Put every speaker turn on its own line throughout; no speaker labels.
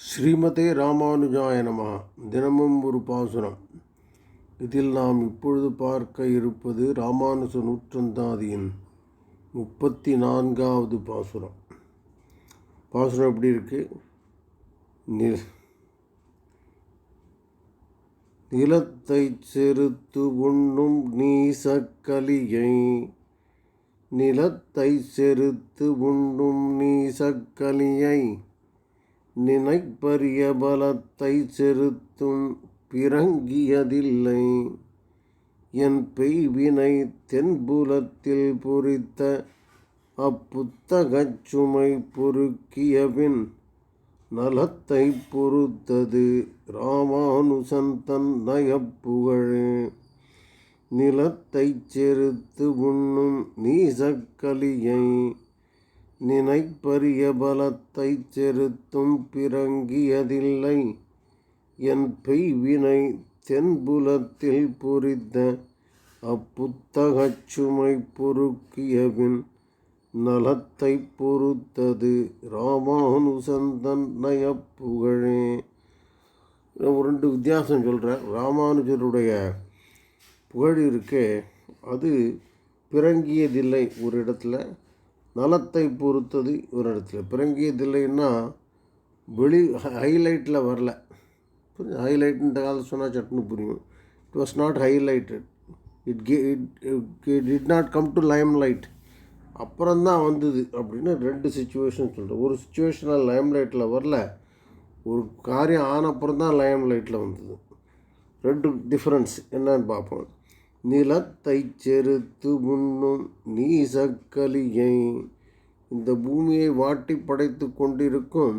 ஸ்ரீமதே ராமானுஜாய நமகா தினமும் ஒரு பாசுரம். இதில் நாம் இப்பொழுது பார்க்க இருப்பது ராமானுஜ நூற்றந்தாதியின் முப்பத்தி நான்காவது பாசுரம். பாசுரம் எப்படி இருக்கு? நி நிலத்தை செருத்து உண்ணும் நீசக்கலியை நிலத்தை செருத்து உண்ணும் நீசக்கலியை நினைப்பரிய பலத்தை செலுத்தும் பிறங்கியதில்லை. என் பெய்வினை தென்புலத்தில் பொறித்த அப்புத்தகச் சுமை பொறுக்கியபின் நலத்தை பொறுத்தது ராமானுசன் தன் நயப்புகழே நிலத்தைச் செருத்து உண்ணும் நீசக்கலியை நினைப்பரிய பலத்தைச் செருத்தும் பிறங்கியதில்லை. என் பெய்வினை தென்புலத்தில் புரிந்த அப்புத்தகச் சுமை பொறுக்கியவின் நலத்தை பொறுத்தது ராமானுசந்தன் நயப்புகழே. ஒரு ரெண்டு வித்தியாசம் சொல்கிறேன் ராமானுஜருடைய புகழ் இருக்கே. அது பிறங்கியதில்லை ஒரு இடத்துல. நலத்தை பொறுத்தது ஒரு இடத்துல பிறங்கியது இல்லைன்னா வெளி ஹைலைட்டில் வரல. ஹைலைட் ஹைலைட்ன்ற காலத்தில் சொன்னால் சட்டுன்னு புரியும். It was not highlighted it K it did not come to limelight அப்புறம்தான் வந்தது அப்படின்னு ரெண்டு சுச்சுவேஷன் சொல்கிறேன் ஒரு சுச்சுவேஷனில் லைம் லைட்டில் வரல. ஒரு காரியம் ஆனப்புறம் தான் லைம் லைட்டில் வந்தது. ரெண்டு டிஃப்ரென்ஸ் என்னன்னு பார்ப்போம். நிலத்தை செருத்து உண்ணும் நீசக்கலியை இந்த பூமியை வாட்டி படைத்து கொண்டிருக்கும்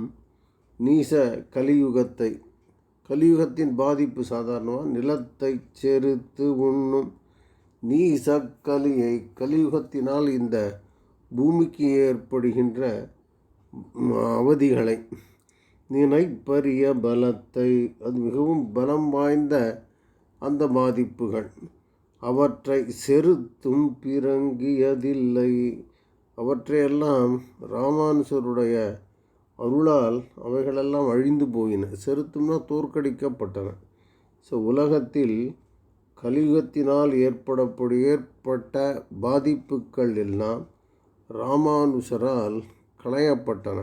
நீச கலியுகத்தை. கலியுகத்தின் பாதிப்பு சாதாரணமாக நிலத்தை செருத்து உண்ணும் நீசக்கலியை கலியுகத்தினால் இந்த பூமிக்கு ஏற்படுகின்ற அவதிகளை நினைப்பரிய பலத்தை. அது மிகவும் பலம் வாய்ந்த அந்த பாதிப்புகள். அவற்றை செருத்தும் பிறங்கியதில்லை. அவற்றையெல்லாம் ராமானுசருடைய அருளால் அவைகளெல்லாம் அழிந்து போயின. செருத்தும்னா தோற்கடிக்கப்பட்டன. ஸோ உலகத்தில் கலியுகத்தினால் ஏற்படப்படு ஏற்பட்ட பாதிப்புகள் எல்லாம் ராமானுசரால் களையப்பட்டன.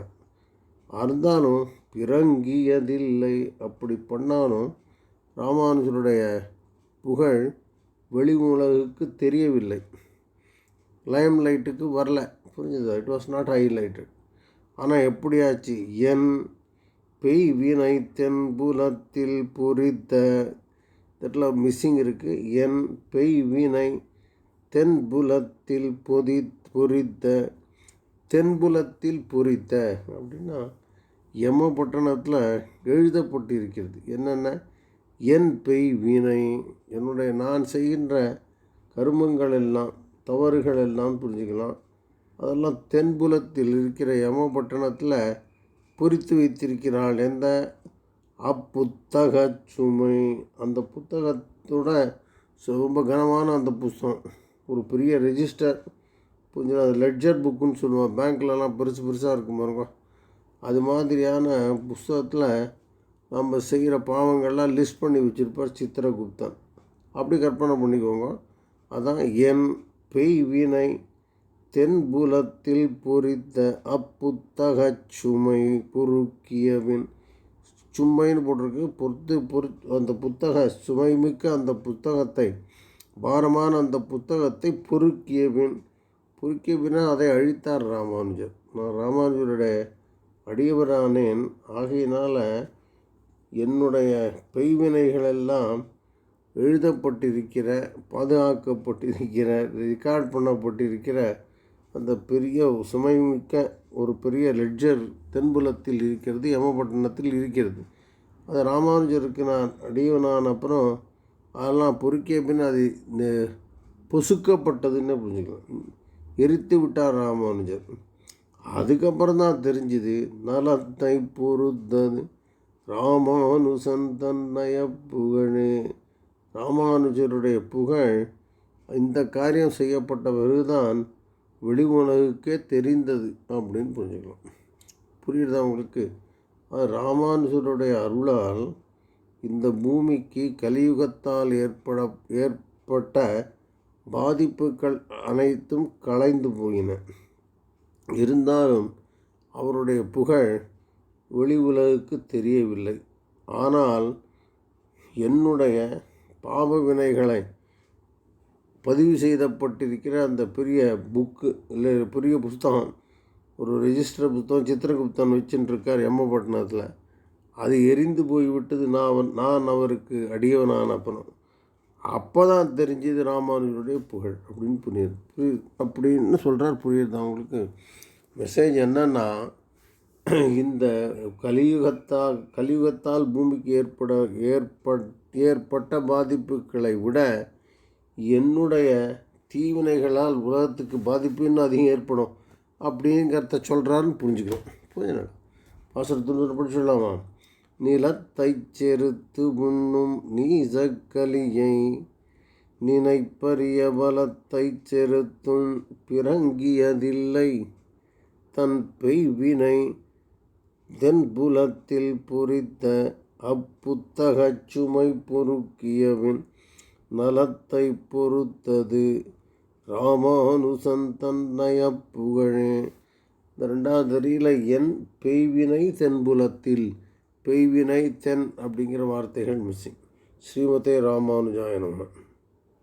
அருந்தாலும் பிறங்கியதில்லை. அப்படி பண்ணாலும் ராமானுஜருடைய புகழ் வெளி உலகுக்கு தெரியவில்லை. லைம் லைட்டுக்கு வரல. புரிஞ்சுதா? இட் வாஸ் நாட் ஹைலைட்டட் ஆனால் எப்படியாச்சு? என் பெய் வினை தென்புலத்தில் பொறித்த தட்டில் மிஸ்ஸிங் இருக்குது என் பெய் வீணை தென்புலத்தில் பொதி பொறித்த தென்புலத்தில் பொறித்த அப்படின்னா யமபட்டணத்தில் எழுதப்பட்டிருக்கிறது. என்னென்ன? என் பெய் வீணை என்னுடைய நான் செய்கின்ற கருமங்கள் எல்லாம் தவறுகள் எல்லாம் புரிஞ்சுக்கலாம். அதெல்லாம் தென்புலத்தில் இருக்கிற யமபட்டணத்தில் பொறித்து வைத்திருக்கிறாள் எந்த? அப்புத்தக சுமை. அந்த புத்தகத்தோட ரொம்ப கனமான அந்த புஸ்தகம். ஒரு பெரிய ரெஜிஸ்டர். கொஞ்சம் அது லெட்ஜர் புக்குன்னு சொல்லுவோம் பேங்க்லலாம் பெருசு பெருசாக இருக்கும் பாருங்க. அது மாதிரியான புஸ்தகத்தில் நம்ம செய்கிற பாவங்கள்லாம் லிஸ்ட் பண்ணி வச்சுருப்பார் சித்திரகுப்தன். அப்படி கற்பனை பண்ணிக்கோங்க. அதான் என் பெய் வீணை தென்புலத்தில் பொறித்த அப்புத்தக சுமை குறுக்கியவின். சும்மைன்னு போட்டிருக்கு. பொறுத்து பொறு அந்த புத்தக சுமை மிக்க அந்த புத்தகத்தை பாரமான அந்த புத்தகத்தை பொறுக்கியவின். பொறுக்கியவினா அதை அழித்தார் ராமானுஜர். நான் ராமானுஜருடைய அடியவரானேன். ஆகையினால் என்னுடைய பெய்வினைகளெல்லாம் எழுதப்பட்டிருக்கிற பாதுகாக்கப்பட்டிருக்கிற ரெக்கார்ட் பண்ணப்பட்டிருக்கிற அந்த பெரிய சுமைமிக்க ஒரு பெரிய லெட்ஜர் தென்புலத்தில் இருக்கிறது யமபட்டினத்தில் இருக்கிறது. அது ராமானுஜருக்கு நான் அடியவனான அப்புறம் அதெல்லாம் பொறுக்கிய பின் அது இந்த பொசுக்கப்பட்டதுன்னு புரிஞ்சுக்கலாம். எரித்து விட்டார் ராமானுஜர். அதுக்கப்புறம் தான் தெரிஞ்சுது நலத்தை பொறுத்தது. ராமானுசன் தன்னய புகழே ராமானுஜருடைய புகழ் இந்த காரியம் செய்யப்பட்ட பிறகுதான் வெளி உலகுக்கே தெரிந்தது அப்படின்னு புரிஞ்சுக்கலாம். புரியுதா உங்களுக்கு? ராமானுஜருடைய அருளால் இந்த பூமிக்கு கலியுகத்தால் ஏற்பட ஏற்பட்ட பாதிப்புகள் அனைத்தும் கலைந்து போயின. இருந்தாலும் அவருடைய புகழ் வெளி உலகுக்கு தெரியவில்லை. ஆனால் என்னுடைய பாவ வினைகளை பதிவு செய்யப்பட்டிருக்கிற அந்த பெரிய புக்கு இல்லை பெரிய புஸ்தகம் ஒரு ரெஜிஸ்டர் புத்தகம் சித்திரகுப்தன் வச்சுட்டுருக்கார் எம்மப்பட்டினத்தில் அது எரிந்து போய்விட்டது. நான் அவன்- நான் அவருக்கு அடியவனான அப்புறம் அப்போ தான் தெரிஞ்சது ராமானுஜருடைய புகழ் அப்படின்னு புரியுது. புரியுது. அப்படின்னு சொல்கிறார் புரியுது அவங்களுக்கு மெசேஜ் என்னென்னா இந்த கலியுகத்தால் கலியுகத்தால் பூமிக்கு ஏற்பட ஏற்பட் ஏற்பட்ட பாதிப்புகளை விட என்னுடைய தீவினைகளால் உலகத்துக்கு பாதிப்பு இன்னும் அதிகம் ஏற்படும் அப்படிங்கிறத சொல்கிறாருன்னு புரிஞ்சுக்கணும் புரியுதுங்களா பாசரத்து படி சொல்லலாமா? நிலத்தைச் செருத்து உண்ணும் நீசக்கலியை நினைப்பரிய பலத்தைச் செருத்தும் பிறங்கியதில்லை தன் பெய்வினை தென்புலத்தில் பொறித்த அப்புத்தகச் சுமை பொறுக்கியவின் நலத்தை பொறுத்தது. ராமானுசன் தன்னைய புகழே. இந்த ரெண்டாவது வரியில் என் பெய்வினை தென்புலத்தில் பெய்வினை தென் அப்படிங்கிற வார்த்தைகள் மிஸ்ஸிங் ஸ்ரீமதே ராமானுஜாய